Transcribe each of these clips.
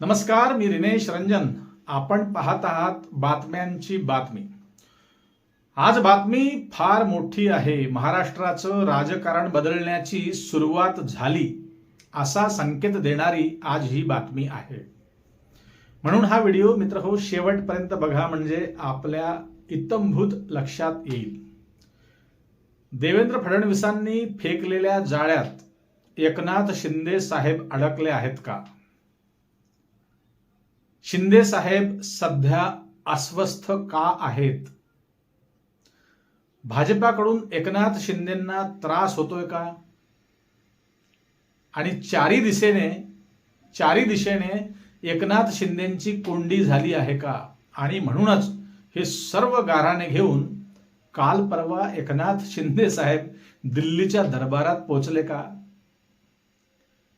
नमस्कार मी रिनेश रंजन. आपण पाहत आहात बातम्यांची बातमी. आज बातमी फार मोठी आहे. महाराष्ट्राचं राजकारण बदलण्याची सुरुवात झाली असा संकेत देणारी आज ही बातमी आहे. म्हणून हा व्हिडिओ मित्र हो शेवटपर्यंत बघा म्हणजे आपल्या इतंभूत लक्षात येईल. देवेंद्र फडणवीसांनी फेकलेल्या जाळ्यात एकनाथ शिंदे साहेब अडकले आहेत का? शिंदे साहेब सध्या अस्वस्थ का आहेत? भाजपाकडून एकनाथ शिंदेंना त्रास होतोय का? आणि चारी दिशेने चारी दिशेने एकनाथ शिंदेंची कोंडी झाली आहे का? आणि म्हणूनच हे सर्व गाराने घेऊन काल परवा एकनाथ शिंदे साहेब दिल्लीच्या दरबारात पोचले का?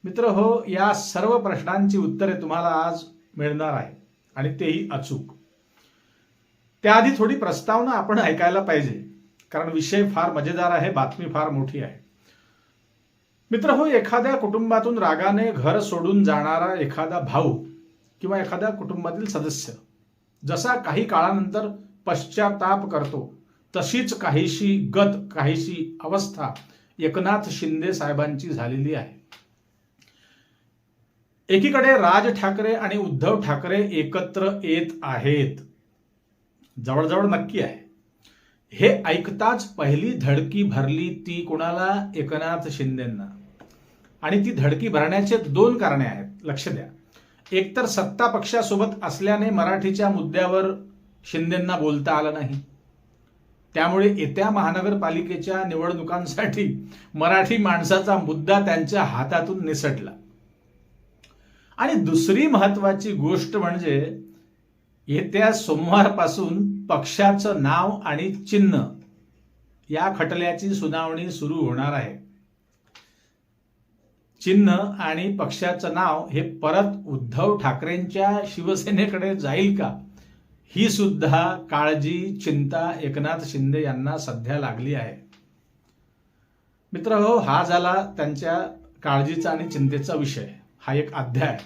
मित्र हो या सर्व प्रश्नांची उत्तरे तुम्हाला आज मिळणार आहे. आणि तेही अचूक. त्याआधी थोडी प्रस्तावना आपण ऐकायला पाहिजे. कारण विषय फार मजेदार आहे बातमी फार मोठी आहे. मित्र हो एखाद्या कुटुंबातून रागाने घर सोडून जाणारा एखादा भाऊ किंवा एखाद्या कुटुंबातील सदस्य जसा काही काळानंतर पश्चाताप करतो तशीच काहीशी गत काहीशी अवस्था एकनाथ शिंदे साहेबांची झालेली आहे. एकीकडे राज ठाकरे आणि उद्धव ठाकरे एकत्र येत आहेत. जवळजवळ नक्की आहे. हे ऐकताच पहिली धडकी भरली ती कोणाला? एकनाथ शिंदेंना. आणि ती धडकी भरण्याचे दोन कारणे आहेत. लक्ष द्या. एकतर सत्ता पक्षासोबत असल्याने मराठीच्या मुद्द्यावर शिंदेंना बोलता आलं नाही. त्यामुळे येत्या महानगरपालिकेच्या निवडणुकांसाठी मराठी माणसाचा मुद्दा त्यांच्या हातातून निसटला. आणि दुसरी महत्वाची गोष्ट म्हणजे येत्या सोमवारपासून पक्षाचं नाव आणि चिन्ह या खटल्याची सुनावणी सुरू होणार आहे. चिन्ह आणि पक्षाचं नाव हे परत उद्धव ठाकरेंच्या शिवसेनेकडे जाईल का? ही सुद्धा काळजी चिंता एकनाथ शिंदे यांना सध्या लागली आहे. मित्र हो हा झाला त्यांच्या काळजीचा आणि चिंतेचा विषय. हा एक अध्याय.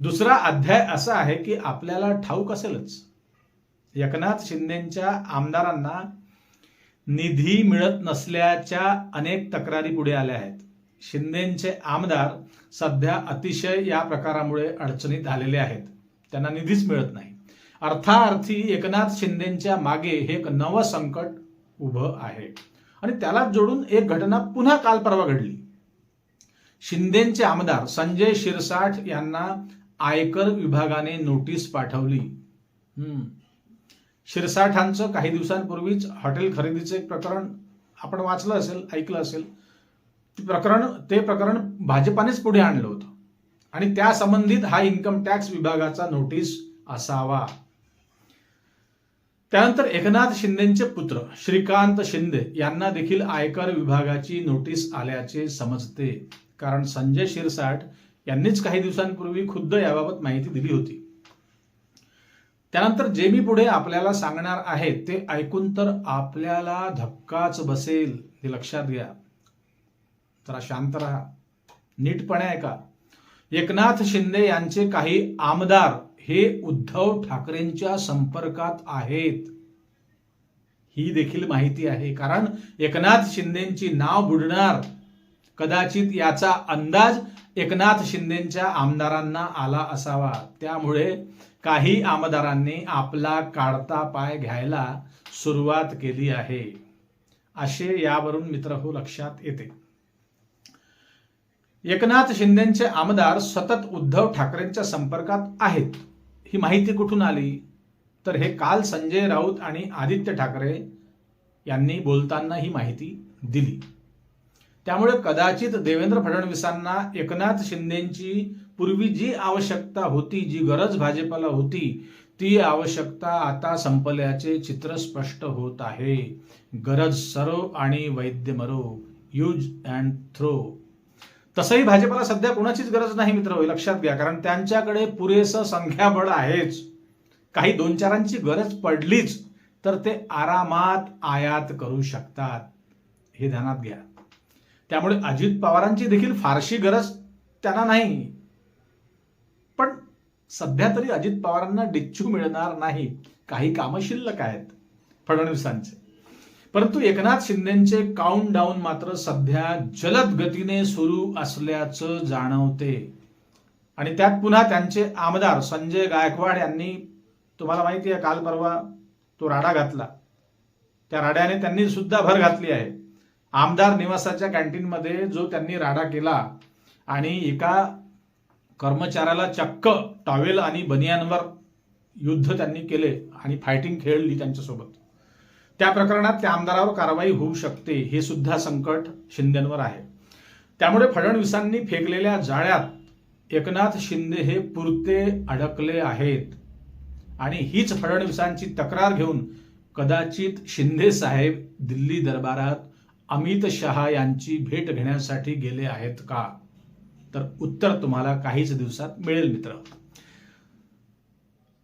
दुसरा अध्याय असा आहे की आपल्याला ठाऊक असेलच. एकनाथ शिंदेच्या आमदारांना निधी मिळत नसल्याच्या अनेक तक्रारी पुढे आल्या आहेत. शिंदेचे आमदार सध्या अतिशय या प्रकारामुळे अडचणीत आलेले आहेत. त्यांना निधीच मिळत नाही. अर्थाअर्थी एकनाथ शिंदेच्या मागे हे एक नवं संकट उभं आहे. आणि त्याला जोडून एक घटना पुन्हा काल परवा घडली. शिंदेचे आमदार संजय शिरसाठ यांना आयकर विभागाने नोटीस पाठवली. हम्म. शिरसाठांचं काही दिवसांपूर्वीच हॉटेल खरेदीचं एक प्रकरण आपण वाचलं असेल ऐकलं असेल. प्रकरण ते प्रकरण भाजपानेच पुढे आणलं होतं. आणि त्या संबंधित हा इन्कम टॅक्स विभागाचा नोटीस असावा. त्यानंतर एकनाथ शिंदेचे पुत्र श्रीकांत शिंदे यांना देखील आयकर विभागाची नोटीस आल्याचे समजते. कारण संजय शिरसाट यांनीच काही दिवसांपूर्वी खुद्द याबाबत माहिती दिली होती. त्यानंतर जे मी पुढे आपल्याला सांगणार आहे ते ऐकून तर आपल्याला धक्काच बसेल. हे लक्षात घ्या. जरा शांत राहा. नीटपणे ऐका. एकनाथ शिंदे यांचे काही आमदार हे उद्धव ठाकरेंच्या संपर्कात आहेत. ही देखील माहिती आहे. कारण एकनाथ शिंदेची नाव बुडणार. कदाचित याचा अंदाज एकनाथ शिंदेच्या आमदारांना आला असावा. त्यामुळे काही आमदारांनी आपला काढता पाय घ्यायला सुरुवात केली आहे. असे यावरून मित्र हो लक्षात येते. एकनाथ शिंदेचे आमदार सतत उद्धव ठाकरेंच्या संपर्कात आहेत. ही माहिती कुठून आली? तर हे काल संजय राऊत आणि आदित्य ठाकरे यांनी बोलताना ही माहिती दिली. त्यामुळे कदाचित देवेंद्र फडणवीसांना एकनाथ शिंदेची पूर्वी जी आवश्यकता होती जी गरज भाजपाला होती ती आवश्यकता आता संपल्याचे चित्र स्पष्ट होत आहे. गरज सरो आणि वैद्य मरो यूज अँड थ्रो. तसंही भाजपाला सध्या कोणाचीच गरज नाही मित्र लक्षात घ्या कारण त्यांच्याकडे पुरेसं संख्याबळ आहेच. काही दोन चारांची गरज पडलीच तर ते आरामात आयात करू शकतात. हे ध्यानात घ्या. त्यामुळे अजित पवारांची देखील फारशी गरज त्यांना नाही. पण सध्या तरी अजित पवारांना डिच्चू मिळणार नाही. काही कामं शिल्लक आहेत फडणवीसांचे. परंतु एकनाथ शिंदेचे काउंट डाऊन मात्र सध्या जलद गतीने सुरू असल्याचं जाणवते. आणि त्यात पुन्हा त्यांचे आमदार संजय गायकवाड यांनी तुम्हाला माहिती आहे काल परवा तो राडा घातला. त्या राड्याने त्यांनी सुद्धा भर घातली आहे. आमदार निवासाच्या कॅन्टीनमध्ये जो त्यांनी राडा केला आणि एका कर्मचाऱ्याला चक्क टॉवेल आणि बनियानवर युद्ध त्यांनी केले आणि फायटिंग खेळली त्यांच्यासोबत. त्या प्रकरणात त्या आमदारावर कारवाई होऊ शकते हे सुद्धा संकट शिंदेवर आहे. त्यामुळे फडणवीसांनी फेकलेल्या जाळ्यात एकनाथ शिंदे हे पुरते अडकले आहेत. आणि हीच फडणवीसांची तक्रार घेऊन कदाचित शिंदे साहेब दिल्ली दरबारात अमित शहा यांची भेट घेण्यासाठी गेले आहेत का? तर उत्तर तुम्हाला काहीच दिवसात मिळेल मित्र.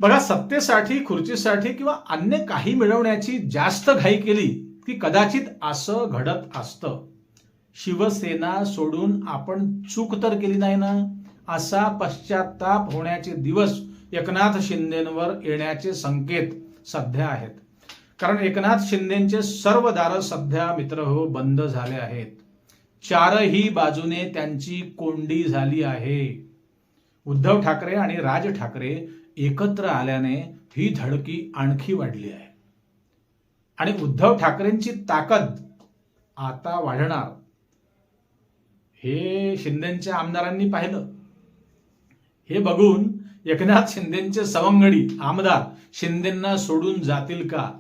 बघा सत्तेसाठी खुर्चीसाठी किंवा अन्य काही मिळवण्याची जास्त घाई केली की कदाचित असं घडत असतं. शिवसेना सोडून आपण चूक तर केली नाही ना? असा पश्चाताप होण्याचे दिवस एकनाथ शिंदेवर येण्याचे संकेत सध्या आहेत. कारण एकनाथ शिंदेचे सर्व दार सध्या मित्र हो बंद झाले आहेत. चारही बाजूने त्यांची कोंडी झाली आहे. उद्धव ठाकरे आणि राज ठाकरे एकत्र आल्याने ही धडकी आणखी वाढली आहे. आणि उद्धव ठाकरेंची ताकद आता वाढणार. हे शिंदेच्या आमदारांनी पाहिलं. हे बघून एकनाथ शिंदेचे सवंगडी आमदार शिंदेंना सोडून जातील का?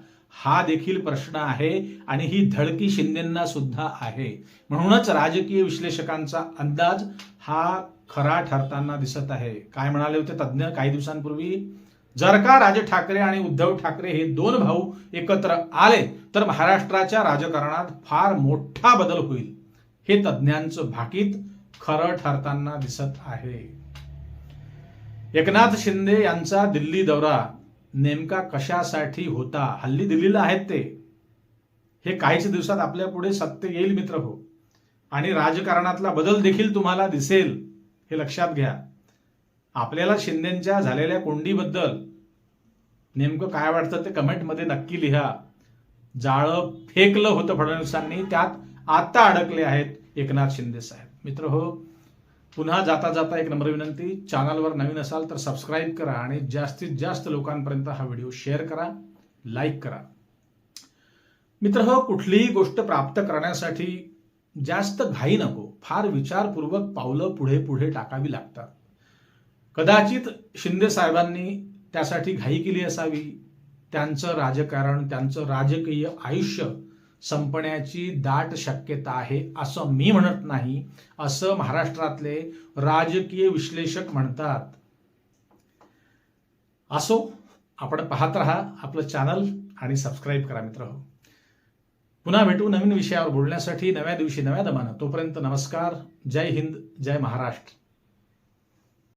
हा देखील प्रश्न आहे आणि ही धडकी शिंदेना सुद्धा आहे. म्हणूनच राजकीय विश्लेषकांचा अंदाज हा खरा ठरताना दिसत आहे. काय म्हणाले होते तज्ज्ञ काही दिवसांपूर्वी? जर का राज ठाकरे आणि उद्धव ठाकरे हे दोन भाऊ एकत्र आले तर महाराष्ट्राच्या राजकारणात फार मोठा बदल होईल. हे तज्ज्ञांचं भाकीत खरं ठरताना दिसत आहे. एकनाथ शिंदे यांचा दिल्ली दौरा नेमका कशासाठी होता? हल्ली दिल्लीला आहेत ते. हे काहीच दिवसात आपल्या पुढे सत्य येईल मित्र हो. आणि राजकारणातला बदल देखील तुम्हाला दिसेल हे लक्षात घ्या. आपल्याला शिंदेच्या झालेल्या कोंडीबद्दल नेमकं काय वाटतं ते कमेंटमध्ये नक्की लिहा. जाळं फेकलं होतं फडणवीसांनी त्यात आता अडकले आहेत एकनाथ शिंदे साहेब. मित्र हो पुन्हा जाता जाता एक नंबर विनंती. चॅनलवर नवीन असाल तर सबस्क्राईब करा आणि जास्तीत जास्त लोकांपर्यंत हा व्हिडिओ शेअर करा लाईक करा. मित्र हो कुठलीही गोष्ट प्राप्त करण्यासाठी जास्त घाई नको. फार विचारपूर्वक पावलं पुढे पुढे टाकावी लागतात. कदाचित शिंदे साहेबांनी त्यासाठी घाई केली असावी. त्यांचं राजकारण त्यांचं राजकीय आयुष्य संपण्याची दाट शक्यता आहे असं मी म्हणत नाही असं महाराष्ट्रातले राजकीय विश्लेषक म्हणतात. असो आपण पाहत राहा आपलं चॅनल आणि सबस्क्राईब करा मित्र. हो पुन्हा भेटू नवीन विषयावर बोलण्यासाठी नव्या दिवशी नव्या दमानं. तोपर्यंत नमस्कार. जय हिंद जय महाराष्ट्र.